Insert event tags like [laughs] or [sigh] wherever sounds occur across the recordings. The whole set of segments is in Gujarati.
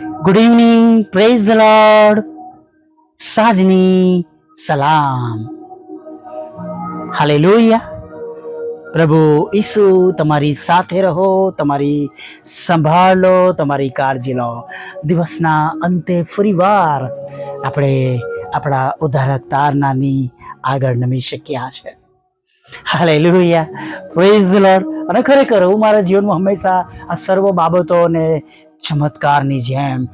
Good evening praise the lord સાજની સલામ હાલેલુયા પ્રભુ ઈસુ, તમારી સાથે રહો, તમારી સંભાળ લો તમારી કાળજી લો. દિવસના અંતે ફરીવાર આપણે આપણા ઉદ્ધારક તારનાની આગળ નમી શક્યા છે. હાલેલુયા પ્રેઝ ધ લોર્ડ અને ખરેખર હું મારા જીવનમાં હંમેશા આ સર્વ બાબતોને ચમત્કારની જેમ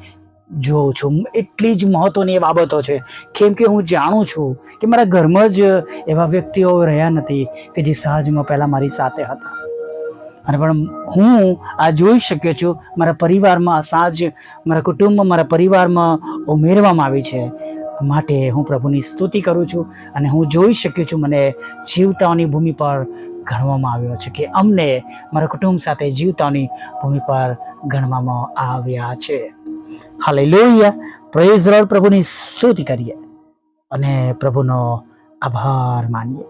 જોઉં છું. એટલી જ મહત્વની એ બાબતો છે કેમ કે હું જાણું છું કે મારા ઘરમાં જ એવા વ્યક્તિઓ રહ્યા નથી કે જે સહજમાં પહેલાં મારી સાથે હતા. અને પણ હું આ જોઈ શક્યો છું મારા પરિવારમાં સાજ મારા કુટુંબમાં મારા પરિવારમાં ઉમેરવામાં આવી છે. માટે હું પ્રભુની સ્તુતિ કરું છું અને હું જોઈ શક્યો છું મને જીવતાઓની ભૂમિ પર ગણવામાં આવ્યો છે કે અમને મારા કુટુંબ સાથે જીવતાઓની ભૂમિ પર ગણવામાં આવ્યા છે. હાલે લોહિયા પ્રેઝ રોડ પ્રભુની સ્તુતિ કરીએ અને પ્રભુનો આભાર માનીએ.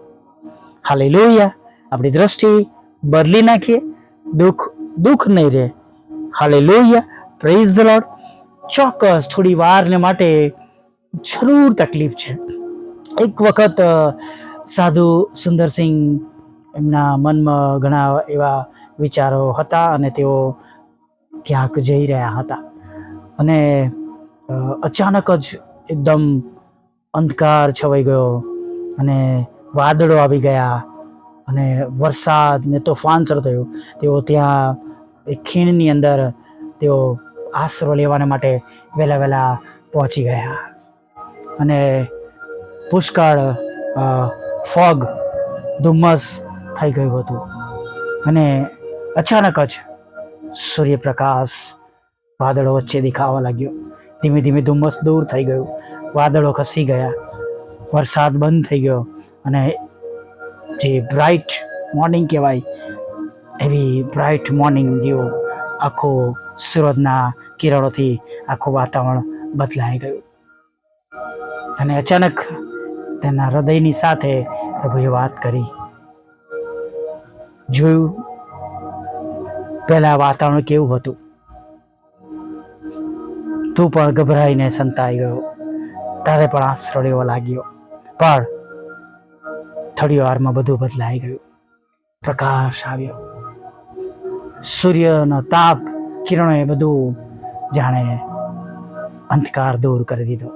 હાલે લોહિયા આપણી દ્રષ્ટિ બદલી નાખીએ. દુઃખ દુઃખ નહીં રહે. હાલે લોહિયા પ્રેઝ ધ ચોક્કસ થોડી વારને માટે જરૂર તકલીફ છે. એક વખત સાધુ સુંદરસિંહ એમના મનમાં ઘણા એવા વિચારો હતા અને તેઓ ક્યાંક જઈ રહ્યા હતા. અને અચાનક જ એકદમ અંધકાર છવાઈ ગયો અને વાદળો આવી ગયા અને વરસાદ ને તોફાન શરૂ થયું. તેઓ ત્યાં એક ખીણની અંદર તેઓ આશરો લેવાને માટે વહેલા વહેલા પહોંચી ગયા. અને પુષ્કળ ફોગ, ધુમ્મસ થઈ ગયું હતું. અને અચાનક જ સૂર્યપ્રકાશ, વાદળો વચ્ચે દેખાવા લાગ્યો. ધીમે ધીમે ધુમ્મસ દૂર થઈ ગયું. વાદળો ખસી ગયા. વરસાદ બંધ થઈ ગયો અને જે બ્રાઇટ મોર્નિંગ કહેવાય, એવી બ્રાઇટ મોર્નિંગ જેવો આખો સૂરજના કિરણોથી આખું વાતાવરણ બદલાઈ ગયું. અને અચાનક તેના હૃદયની સાથે પ્રભુએ વાત કરી. જોયું પહેલા વાતાવરણ કેવું હતું? તું પણ ગભરાઈને સંતાઈ ગયો. તારે પણ આશરો લેવો લાગ્યો. પણ થોડી વારમાં બધું બદલાઈ ગયું. પ્રકાશ આવ્યો. સૂર્યનો તાપ, કિરણોએ બધું જાણે અંધકાર દૂર કરી દીધો.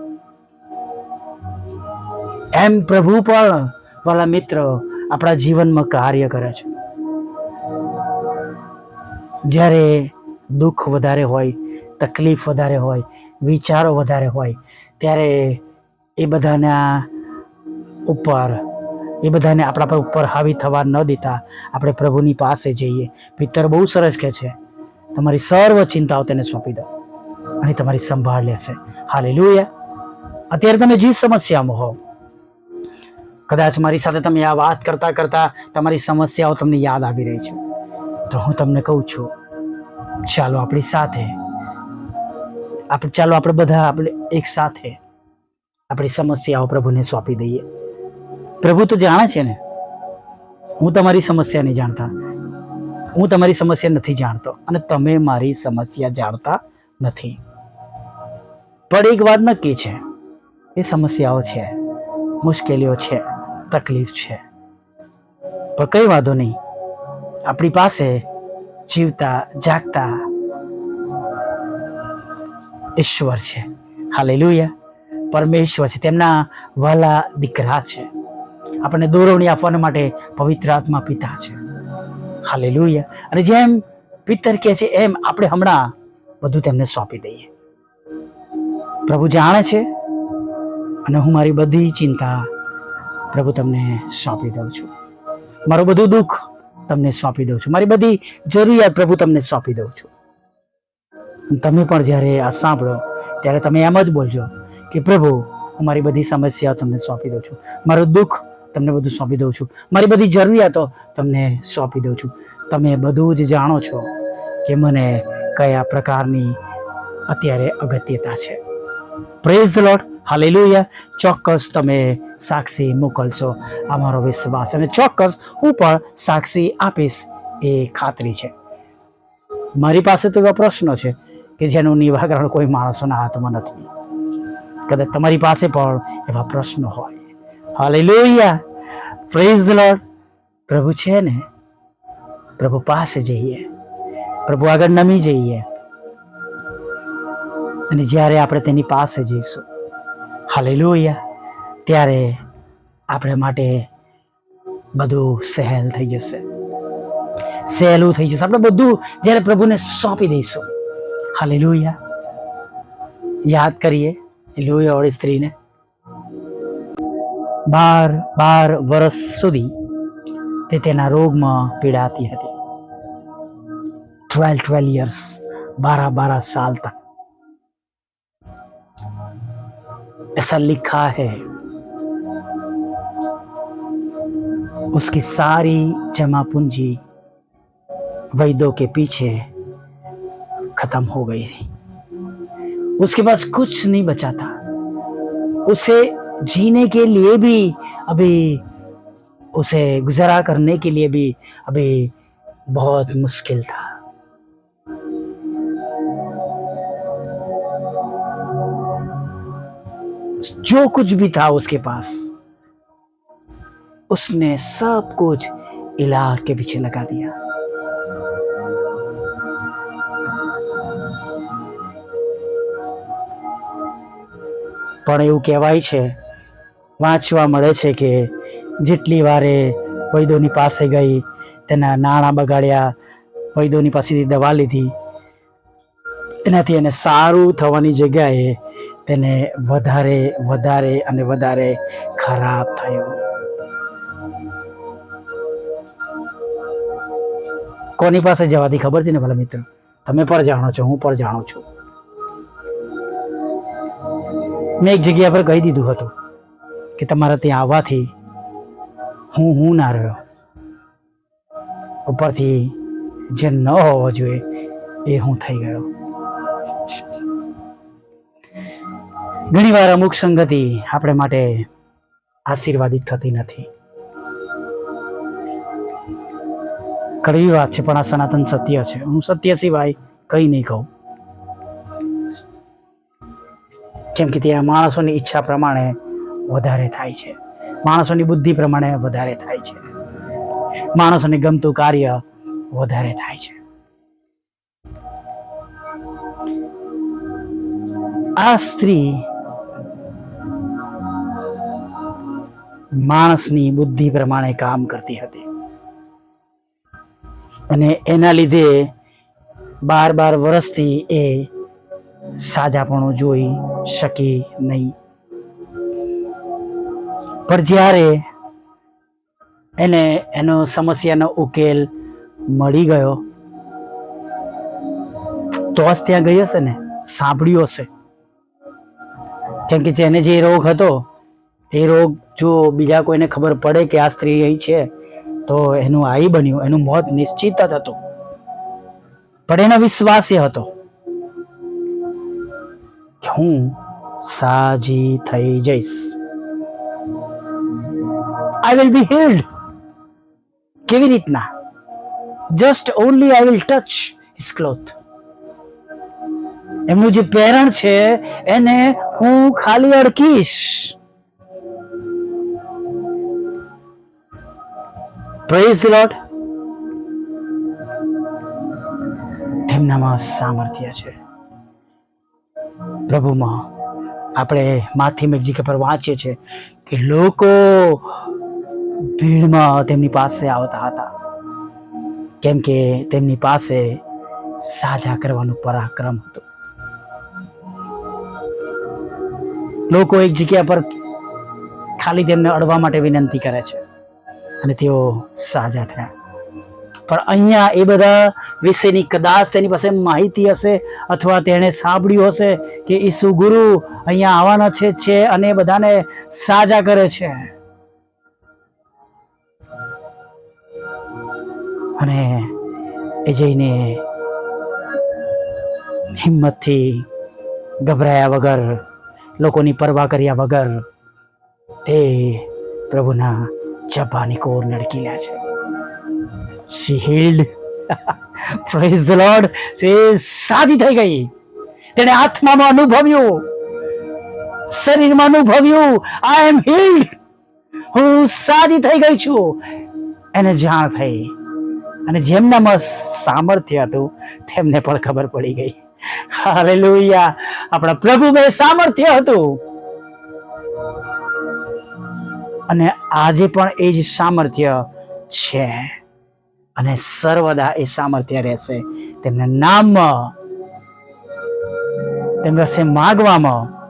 એમ પ્રભુ પણ વાલા મિત્ર આપણા જીવનમાં કાર્ય કરે છે. જ્યારે દુઃખ વધારે હોય, તકલીફ વધારે હોય, વિચારો વધારે હોય, ત્યારે એ બધાના ઉપર, એ બધાને આપણા પર ઉપર હાવી થવા ન દેતા આપણે પ્રભુની પાસે જઈએ. પિત્તર બહુ સરસ કહે છે, તમારી સર્વ ચિંતાઓ તેને સોંપી દો અને તમારી સંભાળ લેશે. હાલે અત્યારે તમે જે સમસ્યામાં હો, કદાચ મારી સાથે તમે આ વાત કરતા કરતા તમારી સમસ્યાઓ તમને યાદ આવી રહી છે. તો હું તમને કહું છું, ચાલો આપણી સાથે. આપણે ચાલો આપણે બધા આપણે એક સાથે આપણી સમસ્યાઓ પ્રભુને સોંપી દઈએ. પ્રભુ તો જાણે છે ને? હું તમારી સમસ્યા નહીં જાણતા. હું તમારી સમસ્યા નથી જાણતો અને તમે મારી સમસ્યા જાણતા નથી. પણ એક વાત નક્કી છે. એ સમસ્યાઓ છે, મુશ્કેલીઓ છે, તકલીફ છે. પણ કંઈ વાંધો નહીં. આપણી પાસે જીવતા, જાગતા ઈશ્વર છે. હાલેલુયા. પરમેશ્વર છે. તેમના વાલા દીકરા છે. આપણને દોરવણી આપવાના માટે પવિત્ર આત્મા પિતા છે. હાલે હાલેલુયા. અને જેમ પિત્તર કહે છે, એમ આપણે હમણાં બધું તેમને સોંપી દઈએ. પ્રભુ જાણે છે, અને હું મારી બધી ચિંતા પ્રભુ તમને સોંપી દઉં છું. મારું બધું દુઃખ તમને સોંપી દઉં છું. મારી બધી જરૂરિયાત પ્રભુ તમને સોંપી દઉં છું. તમે પણ જ્યારે આ સાંભળો, ત્યારે તમે એમ જ બોલજો કે, પ્રભુ, હું મારી બધી સમસ્યાઓ તમને સોંપી દઉં છું. મારું દુઃખ તમને બધું સોંપી દઉં છું. મારી બધી જરૂરિયાતો તમને સોંપી દઉં છું. તમે બધું જ જાણો છો કે મને કયા પ્રકારની અત્યારે અગત્યતા છે. Praise the lord hallelujah. ચોક્કસ તમે સાક્ષી મોકલશો અમારો વિશ્વાસ. અને ચોક્કસ હું પણ સાક્ષી આપીશ એ ખાતરી છે. મારી પાસે તો એવા પ્રશ્નો છે કે જેનું નિરાકરણ કોઈ માણસોના હાથમાં નથી. કદાચ તમારી પાસે પણ એવા પ્રશ્નો હોય. હાલેલુયા. પ્રેઝ ધ લોર્ડ પ્રભુ છે ને? પ્રભુ પાસે જઈએ. પ્રભુ આગળ નમી જઈએ. અને જ્યારે આપણે તેની પાસે જઈશું હાલેલુયા. ત્યારે આપણે માટે બધું સહેલ થઈ જશે. સહેલું થઈ જશે. આપણે બધું જ્યારે પ્રભુને સોંપી દઈશું. હાલેલુયા. યાદ કરીએ. લોહીવાળી સ્ત્રીને. બાર બાર વર્ષ સુધી તે તેના રોગમાં પીડાતી હતી. ટ્વેલ્વ ટ્વેલ્વ યર્સ બારા બારા સાલ તક. ऐसा लिखा है। उसकी सारी जमा पूंजी वैद्यों के पीछे खत्म हो गई थी। उसके पास कुछ नहीं बचा था। उसे जीने के लिए भी अभी, उसे गुजारा करने के लिए भी अभी बहुत मुश्किल था। जो कुछ भी था उसके पास उसने सब कुछ इलाज के पीछे लगा दिया પણ એવું કહેવાય છે વાંચવા મળે છે કે જેટલી વારે વૈદ્યોની પાસે ગઈ તેના નાણાં બગાડ્યા વૈદ્યોની પાસેથી દવા લીધી એનાથી એને સારું થવાની જગ્યાએ તેને વધારે વધારે અને વધારે ખરાબ થયું. કોની પાસે જવાથી ખબર છે ને ભલા મિત્રો? તમે પણ જાણો છો, હું પણ જાણું છું. મેં એક જગ્યા પર કહી દીધું હતું કે તમારા ત્યાં આવવાથી હું હું ના રહ્યો. ઉપરથી જે ન હોવો જોઈએ એ હું થઈ ગયો. ઘણીવાર અમુક સંગતિ આપણે માટે આશીર્વાદિત થતી નથી. કડવી વાત છે, પણ આ સનાતન સત્ય છે. હું સત્ય સિવાય કંઈ નહીં કહું. કેમ કે ત્યાં માણસોની ઈચ્છા પ્રમાણે વધારે થાય છે. માણસોની બુદ્ધિ પ્રમાણે વધારે થાય છે. માણસોને ગમતું કાર્ય વધારે થાય છે. આ સ્ત્રી માણસની બુદ્ધિ પ્રમાણે કામ કરતી હતી. અને એના લીધે બાર બાર વર્ષથી એ સાજાપણું જોઈ શકી નહીં. પણ જ્યારે એને એનો સમસ્યાનો ઉકેલ મળી ગયો, તો જ ત્યાં ગઈ હશે ને? સાંભળ્યું હશે. કેમ કે જેને જે રોગ હતો, એ રોગ જો બીજા કોઈને ખબર પડે કે આ સ્ત્રી અહીં છે, તો એનું આઈ બન્યું, એનું મોત નિશ્ચિત જ હતું. પણ એનો વિશ્વાસ એ હતો હું સાજી થઈ જઈશ. આઈ વિલ બી હિલ્ડ કેવી રીતના? Just only I will touch his cloth એમનું જે પેરણ છે, એને હું ખાલી અડકીશ. પ્રેઝ લોર્ડ તેમનામાં સામર્થ્ય છે. પ્રભુમાં આપણે માથી મેગજી પર વાંચીએ છીએ કે લોકો ભીડમાં તેમની પાસે આવતા હતા. કેમ કે તેમની પાસે સાજા કરવાનું પરાક્રમ હતું. લોકો એક જગ્યા પર ખાલી તેમને અડવા માટે વિનંતી કરે છે. અને તેઓ સાજા થયા. પણ અહીંયા એ બધા વિશેની કદાચ તેની પાસે માહિતી હશે અથવા તેણે સાંભળ્યું હશે કે ઈસુ ગુરુ અહીંયા આવવાના છે છે અને બધાને સાજા કરે છે. અને એ જઈને હિંમતથી ગભરાયા વગર, લોકોની પરવા કર્યા વગર એ પ્રભુના જબ્બાની કોર નડકી લે છે. સી હિલ્ડ [laughs] praise ધ લોર્ડ સે સાજી થઈ ગઈ. તેણે આત્મામાં અનુભવ્યું. શરીરમાં અનુભવ્યું. આઈ એમ હીલ્ડ હું સાજી થઈ ગઈ છું. એને જાણ થઈ. અને જેમનામાં સામર્થ્ય હતું, તેમને પણ ખબર પડી ગઈ. હાલેલુયા આપણા પ્રભુભાઈ સામર્થ્ય હતું. અને આજે પણ એ જ સામર્થ્ય છે. અને સર્વદા એ સામર્થ્ય રહેશે. તેમના નામમાં, તેમના પાસે માગવામાં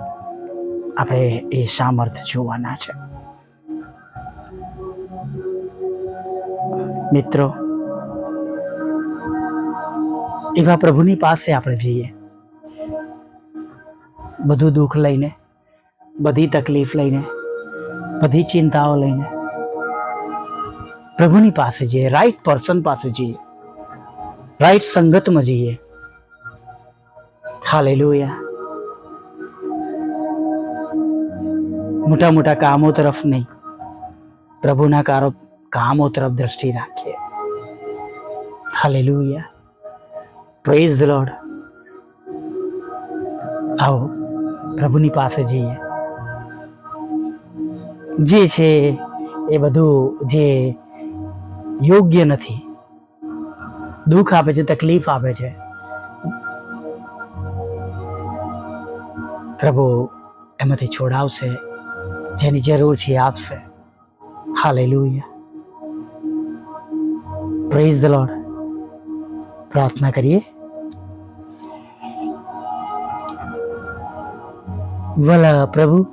આપણે એ સામર્થ્ય જોવાના છે. મિત્રો, એવા પ્રભુની પાસે આપણે જઈએ. બધું દુઃખ લઈને, બધી તકલીફ લઈને બધી ચિંતાઓ લઈને. પ્રભુની પાસે જઈએ રાઈટ પર્સન પાસે જઈએ રાઈટ સંગતમાં જઈએ. હાલેલુયા મોટા મોટા કામો તરફ નહીં, પ્રભુના કારો, કામો તરફ દ્રષ્ટિ રાખીએ. હાલેલુયા પ્રેઝ ધ લોર્ડ આવો, પ્રભુની પાસે જઈએ. જે છે એ બધું જે યોગ્ય નથી. દુઃખ આપે છે, તકલીફ આપે છે. પ્રભુ એમાંથી છોડાવશે જેની જરૂર છે આપશે. હાલેલુયા. પ્રેઝ ધ લોર્ડ પ્રાર્થના કરીએ. વલા પ્રભુ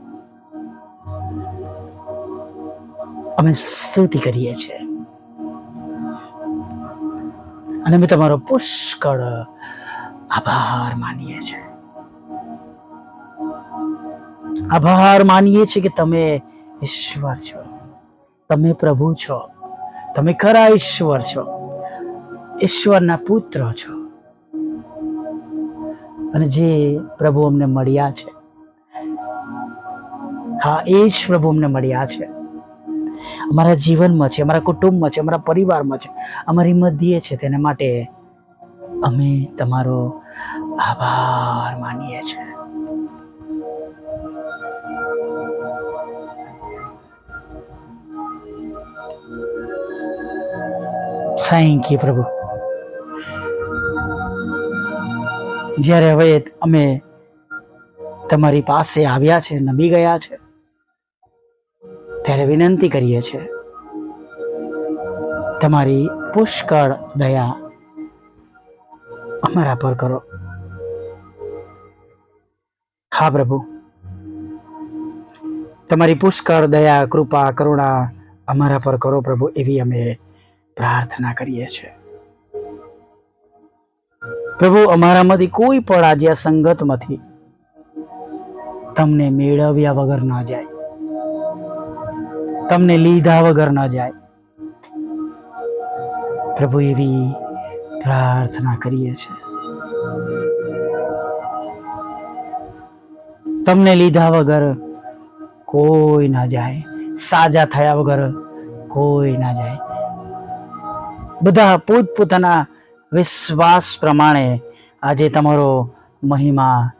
અમે સ્તુતિ કરીએ છીએ. અને અમે તમારો પુષ્કળ આભાર માનીએ છીએ. આભાર માનીએ છીએ કે તમે ઈશ્વર છો. તમે પ્રભુ છો. તમે ખરા ઈશ્વર છો. ઈશ્વરના પુત્ર છો. અને જે પ્રભુ અમને મળ્યા છે. હા, એ જ પ્રભુ અમને મળ્યા છે. અમારા જીવનમાં છે, અમારા કુટુંબમાં છે, અમારા પરિવારમાં છે, અમારી મધ્યે છે તેના માટે અમે તમારો આભાર માનીએ છીએ. થેન્ક યુ પ્રભુ. જ્યારે હવે અમે તમારી પાસે આવ્યા છે, નમી ગયા છે ત્યારે વિનંતી કરીએ છીએ. તમારી પુષ્કળ દયા અમારા પર કરો. હા, પ્રભુ. તમારી પુષ્કળ દયા, કૃપા, કરુણા અમારા પર કરો, પ્રભુ, એવી અમે પ્રાર્થના કરીએ છીએ. પ્રભુ, અમારામાંથી કોઈ પણ આજે આ સંગતમાંથી તમને મેળવ્યા વગર ન જાય. તમને લીધા વગર ન જાય. પ્રભુ એવી પ્રાર્થના કરીએ છીએ. તમને લીધા વગર કોઈ ના જાય. સાજા થયા વગર કોઈ ના જાય. બધા પોતપોતાના વિશ્વાસ પ્રમાણે આજે તમારો મહિમા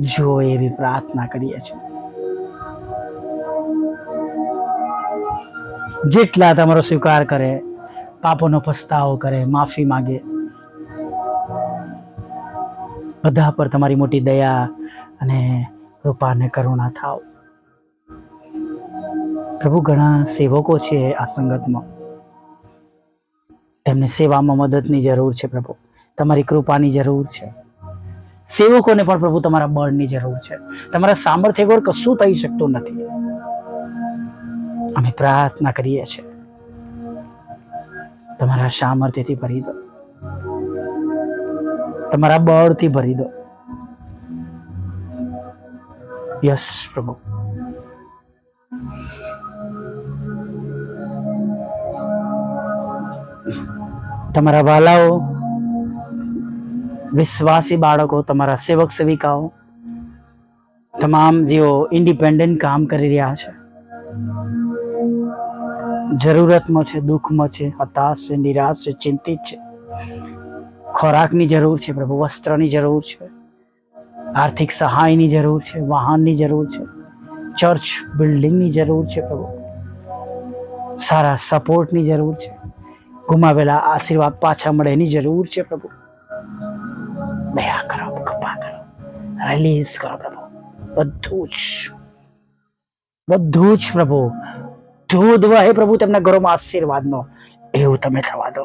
જુઓ એવી પ્રાર્થના કરીએ છીએ. જેટલા તમારો સ્વીકાર કરે, પાપોનો પસ્તાવો કરે, માફી માગે, બધા પર તમારી મોટી દયા અને કૃપા ને કરુણા થાવ. પ્રભુ, ઘણા સેવકો છે આ સંગતમાં. તેમને સેવામાં મદદની જરૂર છે પ્રભુ. તમારી કૃપાની જરૂર છે. સેવકોને પણ પ્રભુ તમારા બળની જરૂર છે. તમારા સામર્થ્ય વગર કશું થઈ શકતું નથી. અમે પ્રાર્થના કરીએ છીએ. તમારા સામર્થ્યથી ભરી દો. તમારા બળથી ભરી દો. યસ, પ્રભુ. તમારા વાલાઓ, વિશ્વાસી બાળકો, તમારા સેવક સેવિકાઓ, તમામ જેઓ ઇન્ડિપેન્ડન્ટ કામ કરી રહ્યા છે જરૂરતમાં છે, દુઃખમાં છે, હતાશ છે, નિરાશ છે, ચિંતિત છે. ખોરાકની જરૂર છે, પ્રભુ, વસ્ત્રની જરૂર છે. આર્થિક સહાયની જરૂર છે, વાહનની જરૂર છે. ચર્ચ બિલ્ડિંગની જરૂર છે, પ્રભુ. સારા સપોર્ટની જરૂર છે. ગુમાવેલા આશીર્વાદ પાછા મળે એની જરૂર છે, પ્રભુ. દયા કરો, કૃપા કરો. રિલીઝ કરો, પ્રભુ. બધું જ. બધું જ, પ્રભુ. ધૂધ વહે પ્રભુ તેમના ઘરોમાં આશીર્વાદનો એવું તમે થવા દો.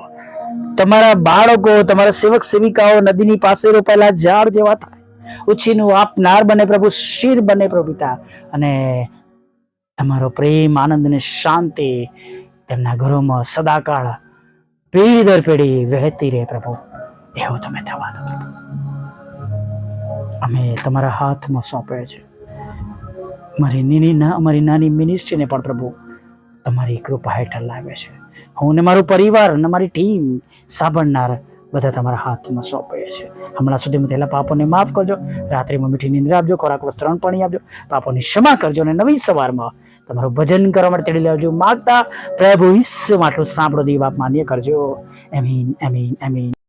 તમારા બાળકો, તમારા સેવક સેવિકાઓ નદીની પાસે રોપાયેલા ઝાડ જેવા થાય. ઉછીનું આપનાર બને પ્રભુ, શિર બને પ્રભુતા. અને તમારો પ્રેમ, આનંદ અને શાંતિ તેમના ઘરોમાં સદાકાળ પેઢી દર પેઢી વહેતી રહે પ્રભુ. એવું તમે થવા દો અમે તમારા હાથમાં સોંપે છે. મારી નીની ના, અમારી નાની મિનિસ્ટ્રીને પણ પ્રભુ તમારી કૃપા હેઠળ લાવે છે. હું ને મારું પરિવાર અને મારી ટીમ સાંભળનાર બધા તમારા હાથમાં સોંપે છે હમણાં સુધી મેં થયેલા પાપોને માફ કરજો. રાત્રિમાં મીઠી નિંદ્રા આપજો ખોરાક વસ્ત્રણ પાણી આપજો. પાપોની ક્ષમા કરજો અને નવી સવારમાં તમારું ભજન કરવા માટે તેડી લેવજો માગતા પ્રભુ ઈશ્વર માટલું સાંભળો, દેવ માન્ય કરજો. એમીન એમીન એમીન